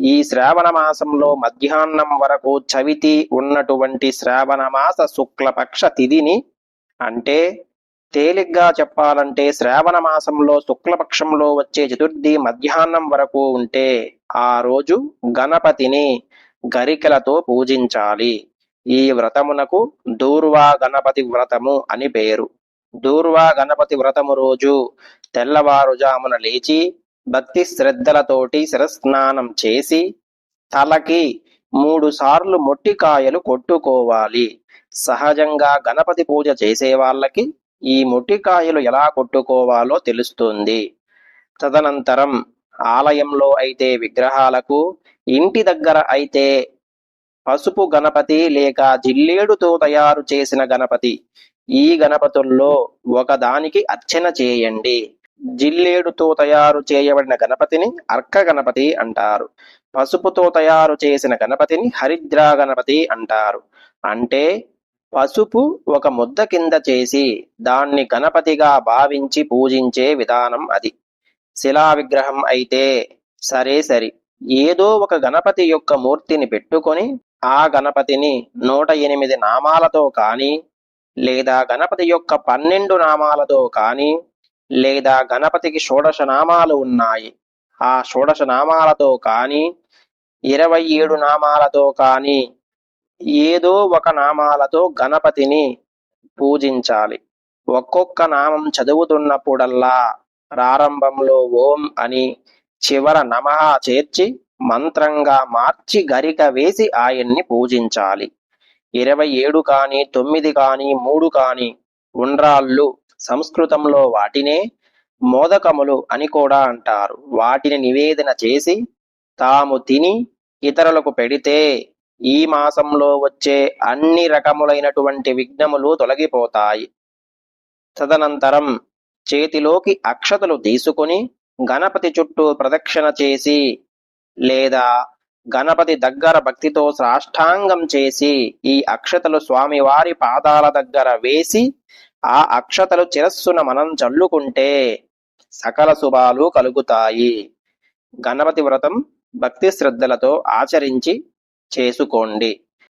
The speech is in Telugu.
ఈ శ్రావణ మాసంలో మధ్యాహ్నం వరకు చవితి ఉన్నటువంటి శ్రావణ మాస శుక్లపక్ష తిథిని అంటే తేలిగ్గా చెప్పాలంటే శ్రావణ మాసంలో శుక్లపక్షంలో వచ్చే చతుర్థి మధ్యాహ్నం వరకు ఉంటే ఆ రోజు గణపతిని గరికలతో పూజించాలి. ఈ వ్రతమునకు దూర్వా గణపతి వ్రతము అని పేరు. దూర్వా గణపతి వ్రతము రోజు తెల్లవారుజామున లేచి భక్తి శ్రద్ధలతోటి శిరస్నానం చేసి తలకి మూడు సార్లు మొట్టికాయలు కొట్టుకోవాలి. సహజంగా గణపతి పూజ చేసే వాళ్ళకి ఈ మొట్టికాయలు ఎలా కొట్టుకోవాలో తెలుస్తుంది. తదనంతరం ఆలయంలో అయితే విగ్రహాలకు ఇంటి దగ్గర అయితే పసుపు గణపతి లేక జిల్లేడుతో తయారు చేసిన గణపతి. ఈ గణపతుల్లో ఒకదానికి అర్చన చేయండి. జిల్లేడుతో తయారు చేయబడిన గణపతిని అర్క గణపతి అంటారు. పసుపుతో తయారు చేసిన గణపతిని హరిద్రా గణపతి అంటారు. అంటే పసుపు ఒక ముద్ద కింద చేసి దాన్ని గణపతిగా భావించి పూజించే విధానం అది. శిలా విగ్రహం అయితే సరే సరి. ఏదో ఒక గణపతి యొక్క మూర్తిని పెట్టుకొని ఆ గణపతిని నూట ఎనిమిది నామాలతో కానీ లేదా గణపతి యొక్క పన్నెండు నామాలతో కానీ లేదా గణపతికి షోడశ నామాలు ఉన్నాయి. ఆ షోడశ నామాలతో కానీ ఇరవై ఏడు నామాలతో కానీ ఏదో ఒక నామాలతో గణపతిని పూజించాలి. ఒక్కొక్క నామం చదువుతున్నప్పుడల్లా ప్రారంభంలో ఓం అని చివర నమః చేర్చి మంత్రంగా మార్చి గరిక వేసి ఆయన్ని పూజించాలి. ఇరవై ఏడు కానీ తొమ్మిది కానీ మూడు కానీ ఉండ్రాళ్ళు సంస్కృతంలో వాటినే మోదకములు అని కూడా అంటారు. వాటిని నివేదన చేసి తాము తిని ఇతరులకు పెడితే ఈ మాసంలో వచ్చే అన్ని రకములైనటువంటి విఘ్నములు తొలగిపోతాయి. తదనంతరం చేతిలోకి అక్షతలు తీసుకొని గణపతి చుట్టూ ప్రదక్షిణ చేసి లేదా గణపతి దగ్గర భక్తితో సాష్టాంగం చేసి ఈ అక్షతలు స్వామివారి పాదాల దగ్గర వేసి ఆ అక్షతలు చిరస్సున మనం చల్లుకుంటే సకల శుభాలు కలుగుతాయి. గణపతి వ్రతం భక్తి శ్రద్ధలతో ఆచరించి చేసుకోండి.